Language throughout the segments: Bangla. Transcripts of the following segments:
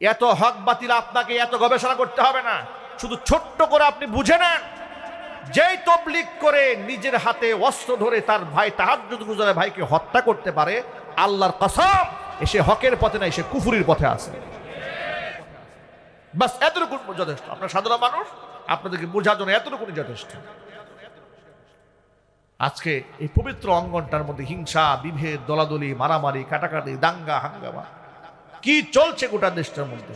এত হক বাতিল আপনাকে এত গবেষণা করতে হবে না। শুধু ছোট্ট করে আপনি বুঝে নেন। যেই তবলিক করে নিজের হাতে অস্ত্র ধরে তার ভাই তাহাজ্জুদ গুজারে ভাইকে হত্যা করতে পারে, আল্লাহর কসম এসে হকের পথে না এসে কুফুরির পথে আছে। বাস এতটুকু যথেষ্ট। আপনার সাধারণ মানুষ, আপনাদেরকে বোঝার জন্য এতটুকুনি যথেষ্ট। আজকে এই পবিত্র অঙ্গনটার মধ্যে হিংসা, বিভেদ, দলাদলি, মারামারি, কাটাকাটি, দাঙ্গা, হাঙ্গামা কি চলছে গোটা দেশটার মধ্যে?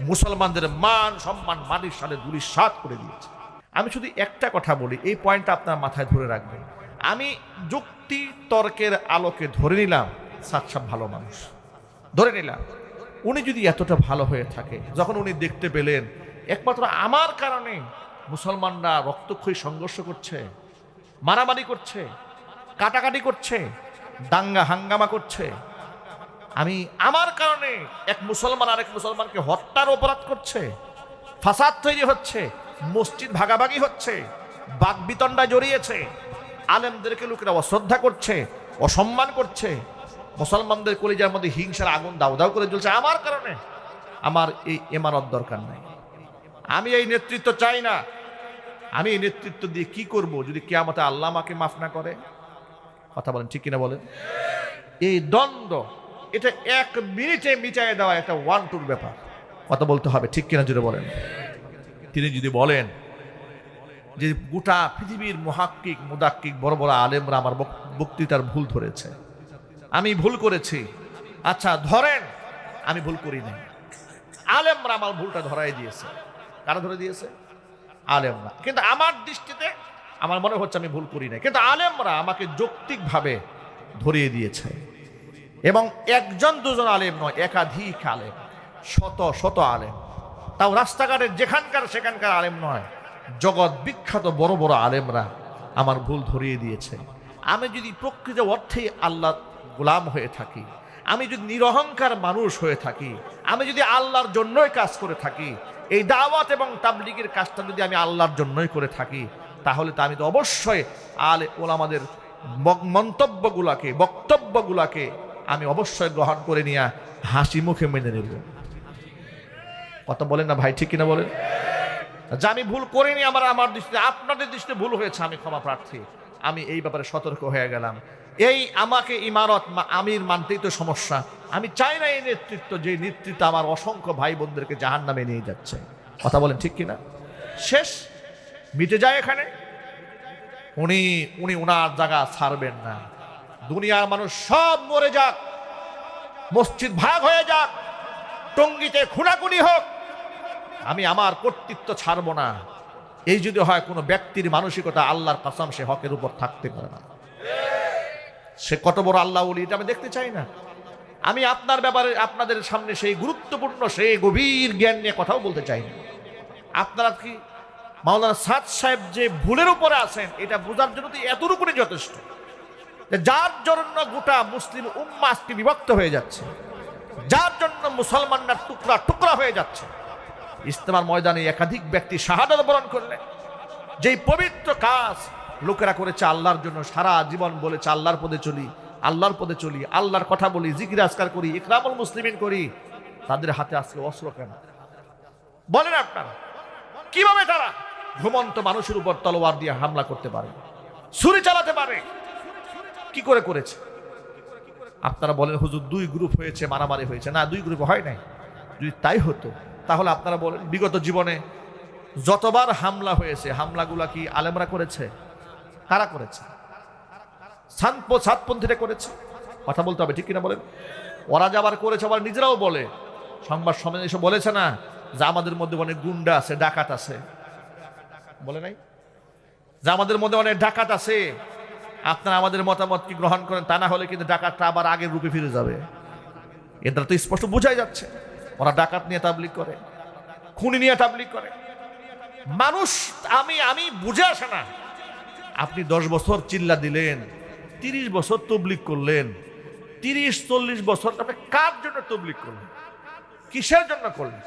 মুসলমানদের মান, সম্মান মাটির সাথে দুলি সাত করে দিয়েছে। আমি শুধু একটা কথা বলি, এই পয়েন্টটা আপনার মাথায় ধরে রাখবেন। আমি যুক্তি তর্কের আলোকে ধরে নিলাম সাতসাব ভালো মানুষ। ধরে নিলাম, উনি যদি এতটা ভালো হয়ে থাকে, যখন উনি দেখতে পেলেন, একমাত্র আমার কারণে মুসলমানরা রক্তক্ষয়ী সংঘর্ষ করছে, মারামারি করছে, কাটাকাটি করছে, দাঙ্গা হাঙ্গামা করছে আমি আমার কারণে এক মুসলমান আরেক মুসলমানকে হত্যার অপরাধ করছে, ফাসাদ তৈরি হচ্ছে, মসজিদ ভাগাভাগি হচ্ছে, বাক বিতণ্ডা জড়িয়েছে, আলেমদেরকে লোকেরা অশ্রদ্ধা করছে, অসম্মান করছে, মুসলমানদের কলিজার মধ্যে হিংসার আগুন দাউ দাউ করে চলছে আমার কারণে আমার এই এমানত দরকার নাই। আমি এই নেতৃত্ব চাই না। আমি এই নেতৃত্ব দিয়ে কি করব যদি কেয়ামতে আল্লাহ আমাকে মাফ না করে? কথা বলেন, ঠিক কিনা বলেন? এই দ্বন্দ্ব এটা এক মিনিটে মিটাই দেওয়া একটা ওয়ান টুর ব্যাপার। কথা বলতে হবে, ঠিক কিনা যদি বলেন? তিনি যদি বলেন যে গোটা পৃথিবীর মহাক্কিক, মুদাক্কিক, বড় বড় আলেমরা আমার বক- বক্তৃতার ভুল ধরেছে। আমি ভুল করেছি। আচ্ছা ধরেন, আমি ভুল করি নাই। আলেমরা আমার ভুলটা ধরাই দিয়েছে। কারা ধরে দিয়েছে? আলেমরা। কিন্তু আমার দৃষ্টিতে আমার মনে হচ্ছে আমি ভুল করি নাই। কিন্তু আলেমরা আমাকে যৌক্তিকভাবে ধরিয়ে দিয়েছে। এবং একজন দুজন আলেম নয়, একাধিক আলেম, শত শত আলেম। তাও রাস্তাঘাটের যেখানকার সেখানকার আলেম নয়, জগৎ বিখ্যাত বড় বড় আলেমরা আমার ভুল ধরিয়ে দিয়েছে। আমি যদি প্রকৃত অর্থেই আল্লাহ গোলাম হয়ে থাকি, আমি যদি নিরহংকার মানুষ হয়ে থাকি, আমি যদি আল্লাহর জন্যই কাজ করে থাকি, এই দাওয়াত এবং তাবলিগের কাজটা যদি আমি আল্লাহর জন্যই করে থাকি, তাহলে তো আমি তো অবশ্যই আলে ওলামাদের মন্তব্যগুলাকে, বক্তব্যগুলাকে আমি অবশ্যই গ্রহণ করে নিয়ে হাসি মুখে মেনে নেব। কথা বলেন না ভাই, ঠিক কিনা বলেন? যে আমি ভুল করিনি, আমার আমার দৃষ্টিতে, আপনাদের দৃষ্টিতে ভুল হয়েছে, আমি ক্ষমা প্রার্থী। আমি এই ব্যাপারে সতর্ক হয়ে গেলাম। এই আমাকে ইমারত আমির মানতেই তো সমস্যা। আমি চাই না এই নেতৃত্ব, যে নেতৃত্ব আমার অসংখ্য ভাই বোনদেরকে জাহান নামে নিয়ে যাচ্ছে। কথা বলেন ঠিক কিনা? শেষ, মিটে যায় এখানে। উনি উনি উনার জায়গা ছাড়বেন না। দুনিয়ার মানুষ সব মরে যাক। মসজিদ ভাগ হয়ে যাক। টঙ্গিতে খুনাকুনি হোক। আমি আমার কর্তৃত্ব ছাড়বো না। এই যদি হয় কোনো ব্যক্তির মানসিকতা আল্লাহর কাসাম, সে হকের উপর থাকতে পারে না। সে কত বড় আল্লাহ এটা আমি দেখতে চাই না। আমি আপনার ব্যাপারে, আপনাদের সামনে সেই গুরুত্বপূর্ণ, সেই গভীর জ্ঞান নিয়ে কথাও বলতে চাই না। আপনারা কি মাওলানা সাদ সাহেব যে ভুলের উপরে আছেন, এটা বোঝার জন্য তো এতটুকুনি যথেষ্ট। যার জন্য গোটা মুসলিম উম্মা আজকে বিভক্ত হয়ে যাচ্ছে, যার জন্য মুসলমানরা টুকরা টুকরা হয়ে যাচ্ছে ইস্তেমার ময়দানে একাধিক ব্যক্তি শাহাদত বরণ করলেন। যেই পবিত্র কাজ লোকেরা করেছে, আল্লাহর জন্য সারা জীবন বলেছে, আল্লাহর পদে চলি, আল্লাহর পদে চলি, আল্লাহর কথা বলি, জিকির আজকার করি, ইকরামুল মুসলিমিন করি, তাদের হাতে আজকে অস্ত্র কেন? বলেন আপনারা, কীভাবে তারা ঘুমন্ত মানুষের উপর তলোয়ার দিয়ে হামলা করতে পারে, ছুরি চালাতে পারে? কি করে করেছে? আপনারা বলেন, হুজুর, দুই গ্রুপ হয়েছে, মারামারি হয়েছে। না, দুই গ্রুপ হয় নাই। যদি তাই হতো, তাহলে আপনারা বলেন, বিগত জীবনে যতবার হামলা হয়েছে, হামলাগুলা কি আলেমরা করেছে? কারা করেছে? সাতপন্থীরা করেছে? কথা বলতে হবে, ঠিক কিনা বলেন? ওরা যে আবার করেছে, আবার নিজেরাও বলে। সংবাদ সম্মেলনে এসে বলেছে না যে আমাদের মধ্যে অনেক গুন্ডা আছে, ডাকাত আছে। বলে নাই? যে আমাদের মধ্যে অনেক ডাকাত আছে আপনারা আমাদের মতামত কি গ্রহণ করেন তা না হলে কিন্তু ডাকাতটা আবার আগের রূপে ফিরে যাবে। এটা তো স্পষ্ট বোঝাই যাচ্ছে। ওরা ডাকাত নিয়ে তাবলিক করে, খুনি নিয়ে তাবলিক করে। মানুষ, আমি আমি বুঝে আসে না। আপনি দশ বছর চিল্লা দিলেন, তিরিশ বছর তবলিক করলেন, তিরিশ, চল্লিশ বছর আপনি কার জন্য তবলিক করলেন? কিসের জন্য করলেন?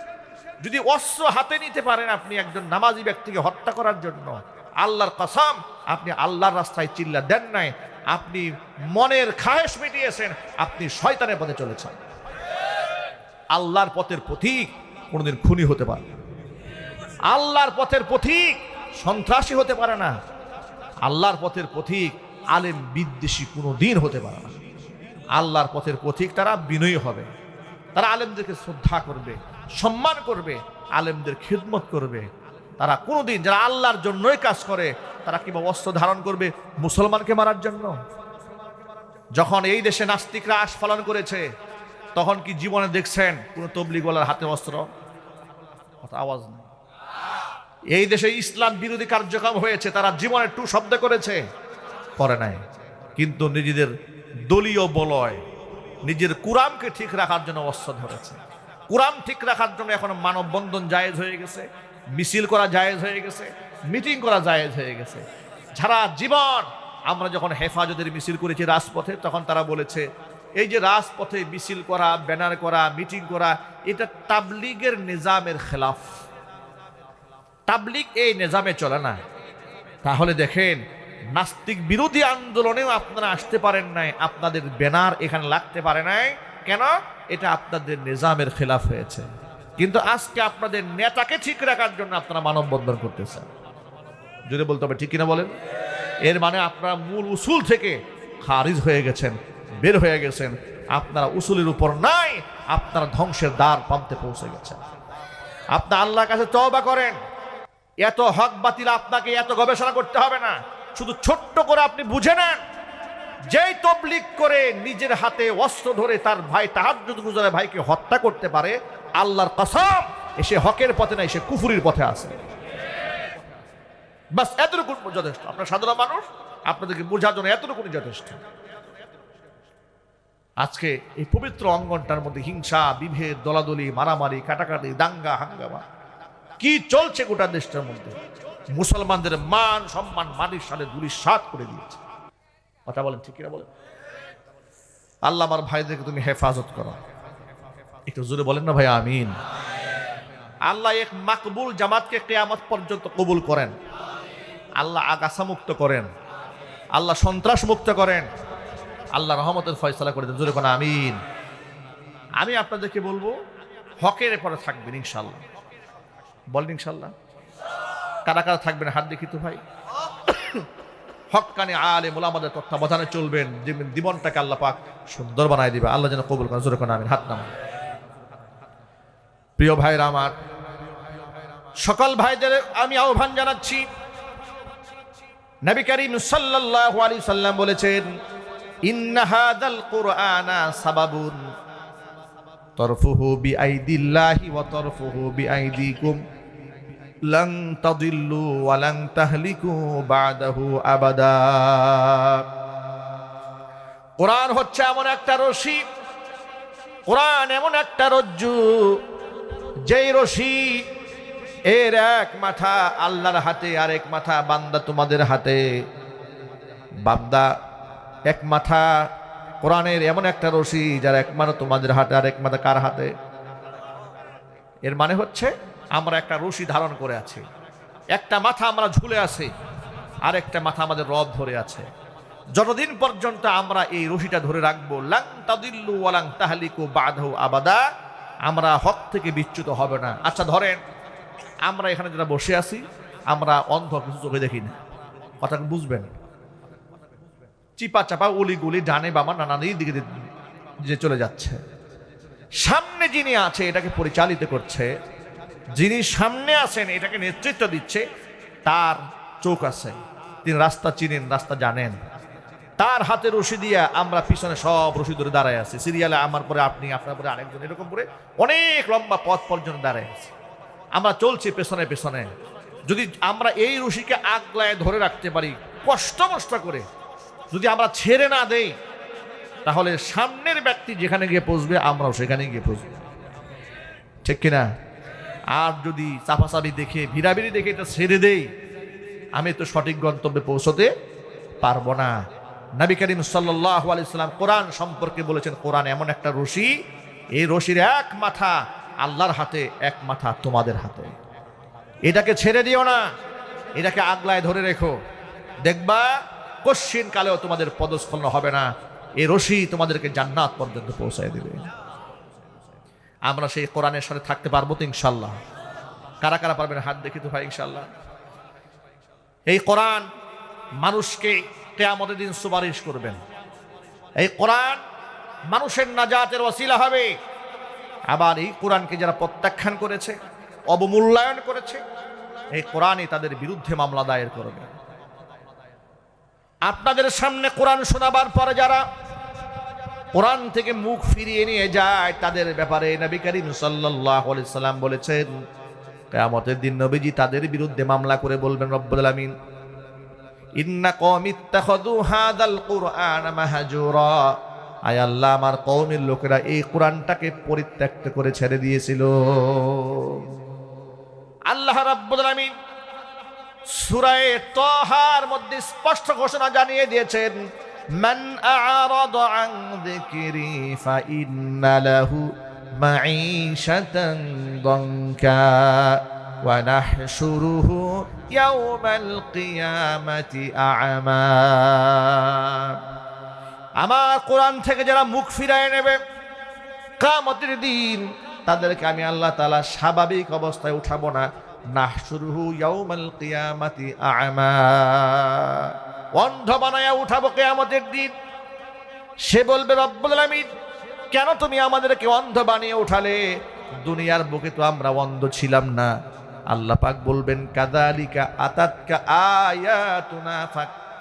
যদি অস্ত্র হাতে নিতে পারেন আপনি একজন নামাজি ব্যক্তিকে হত্যা করার জন্য, আল্লাহর কসম আপনি আল্লাহর রাস্তায় চিল্লা দেন নাই, আপনি মনের খায়েশ মিটিয়েছেন, আপনি শয়তানের পথে চলেছেন। আল্লাহর পথের পথিক কোনোদিন খুনি হতে পারে আল্লাহর পথের পথিক সন্ত্রাসী হতে পারে না। আল্লাহর পথের পথিক আলেম বিদ্বেষী কোনো দিন হতে পারে না। আল্লাহর পথের পথিক তারা বিনয়ী হবে। তারা আলেমদেরকে শ্রদ্ধা করবে, সম্মান করবে, আলেমদের খিদমত করবে। তারা কোনোদিন, যারা আল্লাহর জন্যই কাজ করে তারা কিংবা অস্ত্র ধারণ করবে মুসলমানকে মারার জন্য? যখন এই দেশে নাস্তিকরা আস্ফালন করেছে, তখন কি জীবনে দেখছেন কোনো তবলিগলার হাতে অস্ত্র? আওয়াজ নেই। এই দেশে ইসলাম বিরোধী কার্যক্রম হয়েছে, তারা জীবনে টু শব্দ করেছে, করে নাই। কিন্তু নিজেদের দলীয় বলয়, নিজের কুরামকে ঠিক রাখার জন্য অস্ত্র ধরেছে। কুরাম ঠিক রাখার জন্য এখন মানববন্ধন জায়েজ হয়ে গেছে, মিছিল করা জায়েজ হয়ে গেছে মিটিং করা জায়েজ হয়ে গেছে। সারা জীবন আমরা যখন হেফাজতের মিছিল করেছি রাজপথে, তখন তারা বলেছে, এই যে রাজপথে মিছিল করা, ব্যানার করা, মিটিং করা, এটা তাবলিগের নিজামের খেলাফ। তাবলিগ এই নিজামে চলে না। তাহলে দেখেন, নাস্তিক বিরোধী আন্দোলনেও আপনারা আসতে পারেন নাই, আপনাদের ব্যানার এখানে লাগতে পারে নাই। কেন? এটা আপনাদের নিজামের খেলাফ হয়েছে। কিন্তু আজকে আপনাদের নেতাকে ঠিক রাখার জন্য আপনারা মানববন্ধন করতেছেন। যদি বলতে হবে, ঠিক কিনা বলেন? এর মানে আপনারা মূল উসুল থেকে খারিজ হয়ে গেছেন, বের হয়ে গেছেন। আপনারা উসুলের উপর নাই, আপনারা ধ্বংসের দ্বার প্রান্তে পৌঁছে গেছেন। আপনার আল্লাহর কাছে তওবা করেন। এত হক বাতিল আপনাকে এত গবেষণা করতে হবে না। শুধু ছোট্ট করে আপনি বুঝে নেন। যেই তবলিক করে নিজের হাতে অস্ত্র ধরে তার ভাই তাহাজ্জুদ গুজারে ভাইকে হত্যা করতে পারে, আল্লাহর কসম এসে হকের পথে নাই সে কুফুরির পথে আছে। বাস এতটুকু যথেষ্ট। আপনার সাধারণ মানুষ, আপনাদেরকে বোঝার জন্য এতটুকুনি যথেষ্ট। আজকে এই পবিত্র অঙ্গনটার মধ্যে হিংসা, বিভেদ, দলাদলি, মারামারি, কাটাকাটি, দাঙ্গা, হাঙ্গামা, কি চলছে গোটা দেশটার মধ্যে? মুসলমানদের মান, সম্মান মানির সালে দুলি সাত করে দিয়েছে। কথা বলেন, ঠিক কিনা বলেন? আল্লাহ আমার ভাইদেরকে তুমি হেফাজত করো। একটু জোরে বলেন না ভাই, আমিন। আল্লাহ এক মাকবুল জামাতকে কেয়ামত পর্যন্ত কবুল করেন। আল্লাহ আগাছা মুক্ত করেন। আল্লাহ সন্ত্রাস মুক্ত করেন। আল্লাহ রহমতের ফয়সলা করে দেন। জোরে কোন আমিন। আমি আপনাদেরকে বলব, হকের পরে থাকবেন ইনশাল্লাহ বলেন ইনশাল্লাহ কারা কারা থাকবেন হাত দেখি তো ভাই? হকানি আলে মোলামাদের তত্ত্বাবধানে চলবেন। জীবনটাকে আল্লাহ পাক সুন্দর বানায় দিবে। আল্লাহ যেন কবুল করেন। জোরে কোন আমিন। হাত নাম প্রিয় ভাইরা আমার, সকল ভাইদের আমি আহ্বান জানাচ্ছি। নবী করিম সাল্লাল্লাহু আলাইহি সাল্লাম বলেছেন, ইন্না হাদাল কুরআনা সাবাবুন। তরফুহু বিআইদিল্লাহি ওয়া তরফুহু বিআইদিকুম। লান তাদিল্লু ওয়া লান তাহলিকু বাদাহু আবাদা। কোরআন হচ্ছে এমন একটা রশি। কোরআন এমন একটা রজ্জু, যেই রশি এর এক মাথা আল্লাহর হাতে, আর এক মাথা বান্দা তোমাদের হাতে। বান্দা, এক মাথা কোরআনের এমন একটা রশি, যার এক মাথা তোমাদের হাতে, আর এক মাথা কার হাতে? এর মানে হচ্ছে, আমরা একটা রশি ধারণ করে আছি। একটা মাথা আমরা ঝুলে আছি, আর একটা মাথা আমাদের রব ধরে আছে। যতদিন পর্যন্ত আমরা এই রশিটা ধরে রাখব, লাং তাদিল্লু ওয়ালাং তাহলিকু বাধাউ আবাদা, আমরা হক থেকে বিচ্যুত হবে না। আচ্ছা ধরেন আমরা এখানে যারা বসে আছি, আমরা অন্ধ কিছু চোখে দেখি না। কথা বুঝবেন। চিপা চাপা গুলি ডানে বামা নানা দিকে যে চলে যাচ্ছে। সামনে যিনি আছে, এটাকে পরিচালিত করছে। যিনি সামনে আছেন, এটাকে নেতৃত্ব দিচ্ছে, তার চোখ আছে। তিনি রাস্তা চিনেন, রাস্তা জানেন। তার হাতে রশি দিয়ে আমরা পিছনে সব রশি ধরে দাঁড়ায় আছি। সিরিয়ালে আমার পরে আপনি, আপনার পরে আরেকজন, এরকম করে অনেক লম্বা পথ পর্যন্ত দাঁড়ায় আছি। আমরা চলছি পেছনে পেছনে। যদি আমরা এই রশিকে আগলায় ধরে রাখতে পারি, কষ্ট মষ্ট করে। যদি আমরা ছেড়ে না দেই, তাহলে সামনের ব্যক্তি যেখানে গিয়ে পৌঁছবে, আমরাও সেখানে গিয়ে পৌঁছবো। ঠিক কিনা? আর যদি চাপাচাপি দেখে, ভিড়াভিড়ি দেখে এটা ছেড়ে দেই, আমি তো সঠিক গন্তব্যে পৌঁছতে পারব না। নবী করিম সাল্লাহ আলাইসাল্লাম কোরআন সম্পর্কে বলেছেন, কোরআন এমন একটা রশি, এই রশির এক মাথা আল্লাহর হাতে, এক মাথা তোমাদের হাতে। এটাকে ছেড়ে দিও না, এটাকে আগলায় ধরে রেখো। দেখবা, কশ্চিন কালেও তোমাদের পদস্খলন হবে না এই রশি তোমাদেরকে জান্নাত পর্যন্ত পৌঁছায় দেবে। আমরা সেই কোরআনের সাথে থাকতে পারব তো ইনশাল্লাহ কারা কারা পারবেন হাত দেখি তো ভাই ইনশাল্লাহ এই কোরআন মানুষকে কেয়ামতের দিন সুপারিশ করবেন। এই কোরআন মানুষের নাজাতের ওসিলা হবে। আবার এই কোরআনকে যারা প্রত্যাখ্যান করেছে, অবমূল্যায়ন করেছে, এই কোরআনই তাদের বিরুদ্ধে মামলা দায়ের করবে। আপনাদের সামনে কোরআন শোনাবার পরে যারা কোরআন থেকে মুখ ফিরিয়ে নিয়ে যায়, তাদের ব্যাপারে নবী করিম সাল্লাম বলেছেন, কিয়ামতের দিন নবীজি তাদের বিরুদ্ধে মামলা করে বলবেন, রব্বুল আলামিন ইন্না কওমি ইত্তাখাযু হাদাল কুরআন মাহজুরা। আয় আল্লাহ, আমার কওমের লোকেরা এই কোরআনটাকে পরিত্যক্ত করে ছেড়ে দিয়েছিল। আল্লাহ রাব্বুল সূরায়ে তাহার মধ্যে স্পষ্ট ঘোষণা জানিয়ে দিয়েছেন, মান আ'মা। আমার কোরআন থেকে যারা মুখ ফিরায় নেবে কামতের দিন তাদেরকে আমি আল্লাহ তালা স্বাভাবিক অবস্থায় উঠাবো না। নাহসুরুহু ইয়াউমাল কিয়ামাতি আ'মা। অন্ধ বানায়া উঠাবো কিয়ামতের দিন। সে বলবে, রব্বুল আলামিন, কেন তুমি আমাদেরকে অন্ধ বানিয়ে উঠালে? দুনিয়ার বুকে তো আমরা অন্ধ ছিলাম না। আল্লাহ পাক বলবেন কাদালিকা আতাতকা আয়াতুনা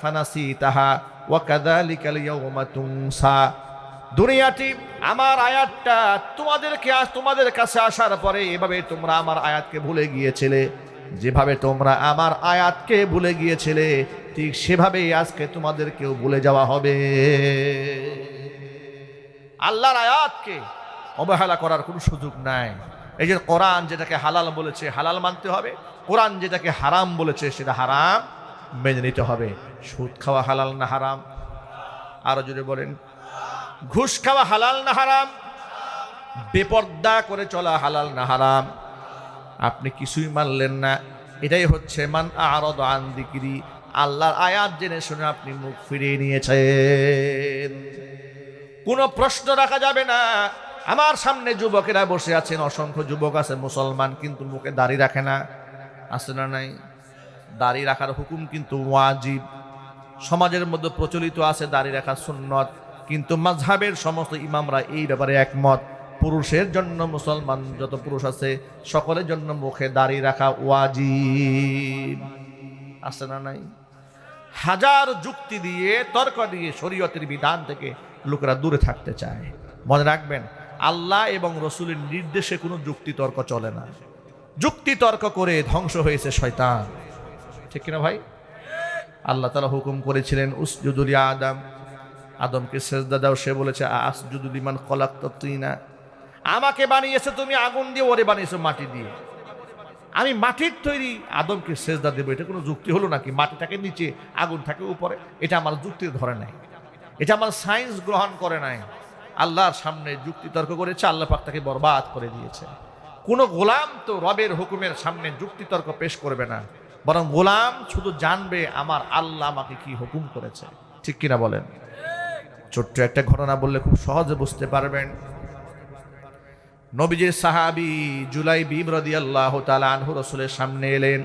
ফানাসিতাহা। ওয়া দুনিয়াটি আমার আয়াতটা তোমাদেরকে আজ তোমাদের কাছে আসার পরে এভাবে তোমরা আমার আয়াতকে ভুলে গিয়েছিলে। যেভাবে তোমরা আমার আয়াতকে ভুলে গিয়েছিলে, ঠিক সেভাবেই আজকে তোমাদেরকেও ভুলে যাওয়া হবে। আল্লাহর আয়াতকে অবহেলা করার কোনো সুযোগ নাই। এই যে কোরআন যেটাকে হালাল বলেছে, হালাল মানতে হবে। কোরআন যেটাকে হারাম বলেছে, সেটা হারাম মেনে নিতে হবে। সুদ খাওয়া হালাল না হারাম? আরও যদি বলেন। ঘুষ খাওয়া হালাল না হারাম? বেপর্দা করে চলা হালাল না হারাম? আপনি কিছুই মানলেন না। এটাই হচ্ছে মান আরদ আন আল্লাহর আয়াত জেনে শুনে আপনি মুখ ফিরিয়ে নিয়েছেন। কোনো প্রশ্ন রাখা যাবে না। আমার সামনে যুবকেরা বসে আছেন, অসংখ্য যুবক আছে, মুসলমান, কিন্তু মুখে দাড়ি রাখে না। আছে না নাই? দাড়ি রাখার হুকুম কিন্তু ওয়াজিব। সমাজের মধ্যে প্রচলিত আছে দাড়ি রাখা সুন্নত, কিন্তু মাঝহাবের সমস্ত ইমামরা এই ব্যাপারে একমত। পুরুষের জন্য মুসলমান যত পুরুষ আছে, সকলের জন্য মুখে দাড়ি রাখা ওয়াজিব। আছে না নাই? হাজার যুক্তি দিয়ে, তর্ক দিয়ে শরীয়তের বিধান থেকে লোকেরা দূরে থাকতে চায়। মনে রাখবেন, আল্লাহ এবং রসুলের নির্দেশে কোনো যুক্তি তর্ক চলে না। যুক্তি তর্ক করে ধ্বংস হয়েছে শয়তান। ঠিক কিনা ভাই? আল্লাহ তালা হুকুম করেছিলেন উসজুদুল আদম আদমকে সেজদা দাও, সে বলেছে আসজুদুল ইমান কলাক না আমাকে বানিয়েছে তুমি আগুন দিয়ে, ওরে বানিয়েছো মাটি দিয়ে। আমি মাটির তৈরি, আদমকে সেজদা দেবো। এটা কোনো যুক্তি হলো নাকি? মাটি থাকে নিচে, আগুন থাকে উপরে। এটা আমার যুক্তি ধরে নাই। এটা আমার সায়েন্স গ্রহণ করে নাই। আল্লাহর সামনে যুক্তি তর্ক করেছে, আল্লাহ পাক তাকে বরবাদ করে দিয়েছে। কোনো গোলাম তো রবের হুকুমের সামনে যুক্তি তর্ক পেশ করবে না। বরং গোলাম শুধু জানবে আমার আল্লাহ আমাকে কি হুকুম করেছে। ঠিক কিনা বলেন? ছোট্ট একটা ঘটনা বললে খুব সহজে বুঝতে পারবেন। নবীজির সাহাবি জুলাই বিব্রদি আল্লাহ আনহু রসুলের সামনে এলেন।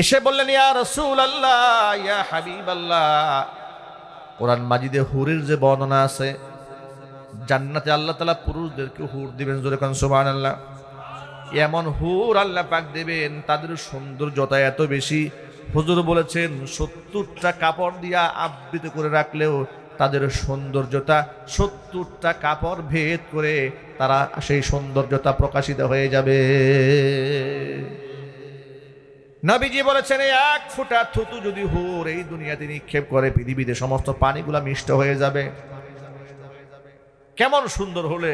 এসে বললেন, ইয়া রসুল আল্লাহ ইয়া হাবিব আল্লাহ কোরআন মাজিদে হুরের যে বর্ণনা আছে, জান্নাতে আল্লাহ তালা পুরুষদেরকে হুর দিবেন জোরে কান সুবহান আল্লাহ এমন হুর আল্লাহ পাক দেবেন, তাদের সৌন্দর্যতা এত বেশি। হুজুর বলেছেন, সত্তরটা কাপড় দিয়া আবৃত করে রাখলেও তাদের সৌন্দর্যতা, সত্তরটা কাপড় ভেদ করে তারা সেই সৌন্দর্যতা প্রকাশিত হয়ে যাবে। নবীজি বলেছেন এক ফুটা থুতু যদি হুর এই দুনিয়াতে নিক্ষেপ করে, পৃথিবীতে সমস্ত পানিগুলা মিষ্ট হয়ে যাবে। কেমন সুন্দর হলে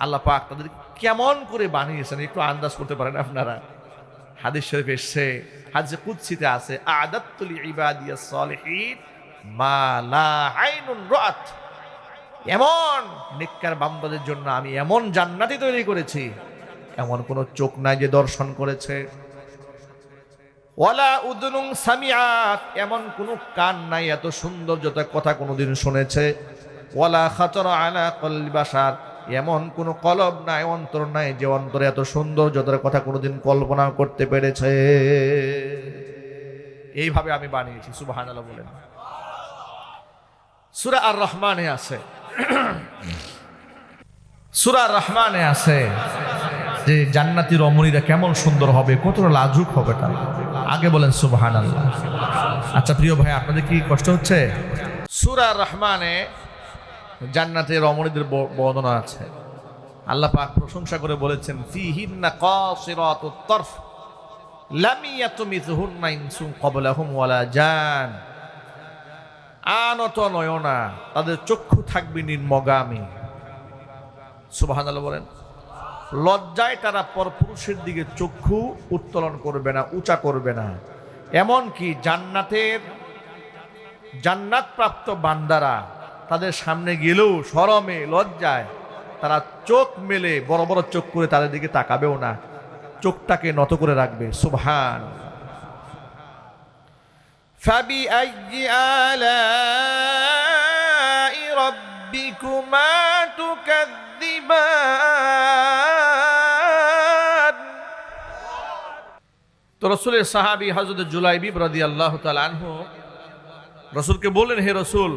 আল্লাহ পাক তাদের কেমন করে বানিয়েছেন, একটু আন্দাজ করতে পারেন আপনারা? হাদিস শরীফ এসছে, হাদিসে কুৎসিতে আছে আদাতুল ইবাদিয়া সলিহিন মা লা আইনুন রাত এমন নিক্কার বান্দাদের জন্য আমি এমন জান্নাতি তৈরি করেছি, এমন কোন চোখ নাই যে দর্শন করেছে। ওয়ালা উদনুং সামিআত এমন কোনো কান নাই এত সৌন্দর্যতার কথা কোনোদিন শুনেছে। ওয়ালা খাতর আলা কলবাসার এমন কোনো কলব নাই, অন্তর নাই যে অন্তরে এত সুন্দর যতটা কথা কোনোদিন কল্পনা করতে পেরেছে। এইভাবে আমি বানিয়েছি সুবাহান বলেন। সুরা আর রহমানে আছে। সুরা রহমানে আছে যে জান্নাতি রমণীরা কেমন সুন্দর হবে, কতটা লাজুক হবে তার। আগে বলেন সুবাহান আল্লাহ আচ্ছা প্রিয় ভাই, আপনাদের কি কষ্ট হচ্ছে? সুরা রহমানে জান্নাতে রমণীদের বর্ণনা আছে। আল্লাহ পাক প্রশংসা করে বলেছেন, ফিহিন্না কাসিরাতুত তরফ, লাম ইয়াতমিথুহুন্না ইনসুন ক্বাবলাহুম ওয়ালা জান। আনত নয়না, তাদের চক্ষু থাকবে নির্মগামী। সুবহানাল্লাহ বলেন, লজ্জায় তারা পরপুরুষের দিকে চক্ষু উত্তোলন করবে না, উঁচা করবে না। এমন কি জান্নাতের জান্নাত প্রাপ্ত বান্দারা তাদের সামনে গেলেও শরমে লজ্জায় তারা চোখ মেলে বড় বড় চোখ করে তাদের দিকে তাকাবেও না চোখটাকে নত করে রাখবে সুবহান فبأي آلاء ربكما تكذبان তো রসুলের সাহাবি হজরত জুলাইবি রাদি আল্লাহ আনহু রসুলকে বললেন হে রসুল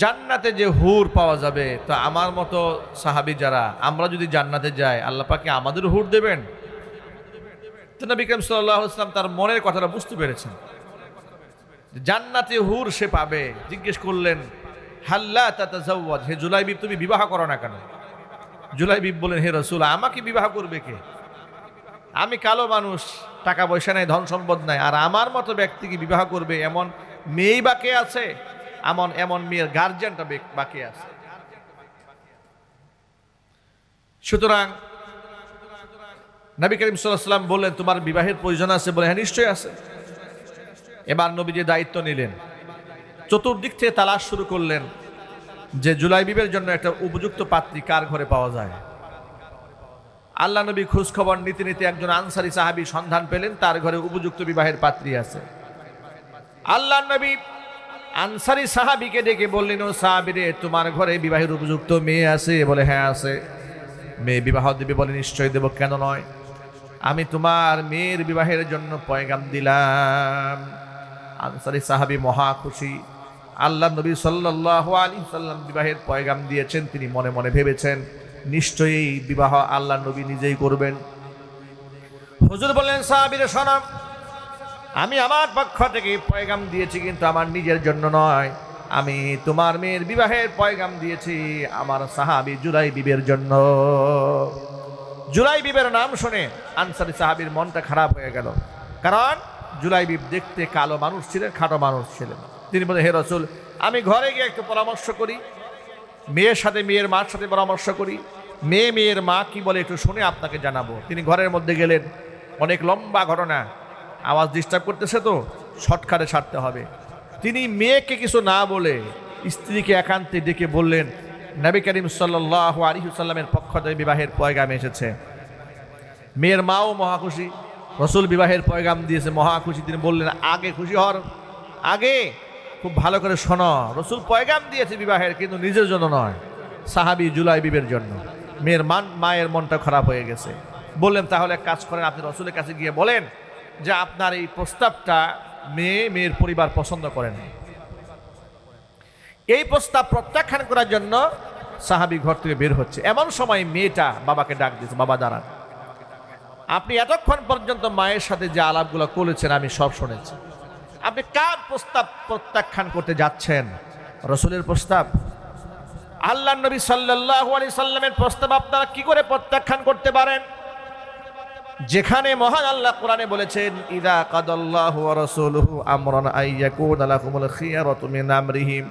জান্নাতে যে হুর পাওয়া যাবে, তো আমার মতো সাহাবি যারা, আমরা যদি জান্নাতে যাই, আল্লাহ পাকে আমাদের হুর দেবেন? তো নবী তার মনের কথাটা বুঝতে পেরেছেন। জান্নাতে হুর সে পাবে। জিজ্ঞেস করলেন হাল্লা তাতাজাওয়াজ? হে জুলাইবিব তুমি বিবাহ করো না কেন? জুলাইবিব বলেন হে রসুল, আমাকে বিবাহ করবে কে? আমি কালো মানুষ, টাকা পয়সা নাই, ধন সম্পদ নাই, আর আমার মতো ব্যক্তিকে বিবাহ করবে? এমন মেয়েই বাকি আছে? এমন এমন মেয়ের গার্জিয়ানটা বে- বাকি আছে। সুতরাং নবী করিম সাল্লাম বললেন, তোমার বিবাহের প্রয়োজন আছে বলে হ্যাঁ নিশ্চয়ই আছে। এবার নবী যে দায়িত্ব নিলেন, চতুর্দিক থেকে তালাশ শুরু করলেন যে জুলাই বিবের জন্য একটা উপযুক্ত পাত্রী কার ঘরে পাওয়া যায়। আল্লাহ নবী খোঁজ খবর নিতে নিতে একজন আনসারি সাহাবী সন্ধান পেলেন, তার ঘরে উপযুক্ত বিবাহের পাত্রী আছে। আল্লাহ নবী আনসারি সাহাবিকে ডেকে বললেন, ও সাহাবিরে তোমার ঘরে বিবাহের উপযুক্ত মেয়ে আছে? বলে হ্যাঁ আছে। মেয়ে বিবাহ দেবে বলে নিশ্চয় দেব, কেন নয়? আমি তোমার মেয়ের বিবাহের জন্য পয়গাম দিলাম। আনসারি সাহাবি মহা খুশি। আল্লাহ নবী সাল্লাহ আলী সাল্লাম বিবাহের পয়গাম দিয়েছেন, তিনি মনে মনে ভেবেছেন, নিশ্চয়ই বিবাহ আল্লাহ নবী নিজেই করবেন। হুজুর বললেন, সাহাবিরে সনাম আমি আমার পক্ষ থেকে পয়গাম দিয়েছি, কিন্তু আমার নিজের জন্য নয়। আমি তোমার মেয়ের বিবাহের পয়গাম দিয়েছি, আমার সাহাবি জুলাই বিবের জন্য। জুলাই বিবের নাম শুনে আনসারি সাহাবির মনটা খারাপ হয়ে গেল। কারণ জুলাই বিব দেখতে কালো মানুষ ছিলেন, খাটো মানুষ ছিলেন। তিনি বলে, হে রসুল, আমি ঘরে গিয়ে একটু পরামর্শ করি। মেয়ের সাথে মেয়ের মার সাথে পরামর্শ করি। মেয়ে মেয়ের মা কি বলে একটু শুনে আপনাকে জানাব। তিনি ঘরের মধ্যে গেলেন। অনেক লম্বা ঘটনা। আওয়াজ ডিস্টার্ব করতেছে তো, শর্টকাটে ছাড়তে হবে। তিনি মেয়েকে কিছু না বলে স্ত্রীকে একান্তে ডেকে বললেন, নবী করিম সাল্লাহ আলিহুসাল্লামের পক্ষ থেকে বিবাহের পয়গাম এসেছে। মেয়ের মাও মহাখুশি রসুল বিবাহের পয়গাম দিয়েছে মহাখুশি তিনি বললেন, আগে খুশি হর, আগে? খুব ভালো করে শোনো, রসুল পয়গাম দিয়েছে বিবাহের, কিন্তু নিজের জন্য নয়, সাহাবি জুলাই বিবের জন্য। মেয়ের মান, মায়ের মনটা খারাপ হয়ে গেছে। বললেন, তাহলে কাজ করেন, আপনি রসুলের কাছে গিয়ে বলেন যে আপনার এই প্রস্তাবটা মেয়ে, মেয়ের পরিবার পছন্দ করেন। এই প্রস্তাব প্রত্যাখ্যান করার জন্য সাহাবি ঘর থেকে বের হচ্ছে। এমন সময় মেয়েটা বাবাকে ডাক দিয়েছে, বাবা, দাঁড়ান। আপনি এতক্ষণ পর্যন্ত মায়ের সাথে যে আলাপগুলো করেছেন, আমি সব শুনেছি। আপনি কার প্রস্তাব প্রত্যাখ্যান করতে যাচ্ছেন? রসুলের প্রস্তাব? আল্লাহ নবী সাল্লাহ আলি সাল্লামের প্রস্তাব আপনারা কি করে প্রত্যাখ্যান করতে পারেন? যেখানে মহান আল্লাহ কোরআনে বলেছেন, ইদা কাদাল্লাহু ওয়া রাসূলুহু আমরান আইয়াকুনা লাকুমুল খিয়ারাতু মিন আমরিহিম।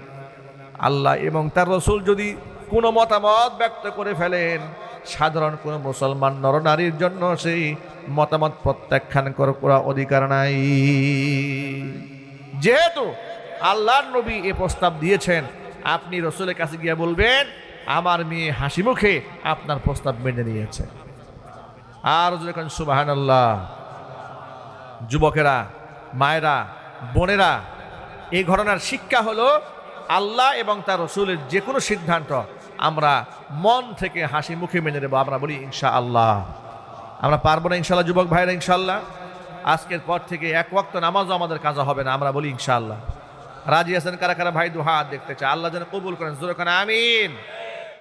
আল্লাহ এবং তার রসুল যদি কোনো মতামত ব্যক্ত করে ফেলেন, সাধারণ কোনো মুসলমান নরনারীর জন্য সেই মতামত প্রত্যাখ্যান করা অধিকার নাই। যেহেতু আল্লাহর নবী এ প্রস্তাব দিয়েছেন, আপনি রসুলের কাছে গিয়ে বলবেন, আমার মেয়ে হাসি মুখে আপনার প্রস্তাব মেনে নিয়েছে। আর যখন সুবাহান আল্লাহ যুবকেরা, মায়েরা, বোনেরা, এই ঘটনার শিক্ষা হলো আল্লাহ এবং তার রসুলের যে কোনো সিদ্ধান্ত আমরা মন থেকে হাসি মুখে মেনে নেব। আমরা বলি ইনশা আল্লাহ আমরা পারব না ইনশাল্লাহ যুবক ভাইরা ইনশাল্লাহ আজকের পর থেকে এক ওয়াক্ত নামাজও আমাদের কাজা হবে না, আমরা বলি, ইনশাআল্লাহ। রাজি আছেন কারা কারা? ভাই, দু হাত দেখতে চাই। আল্লাহ যেন কবুল করেন। জোরে করেন, আমিন।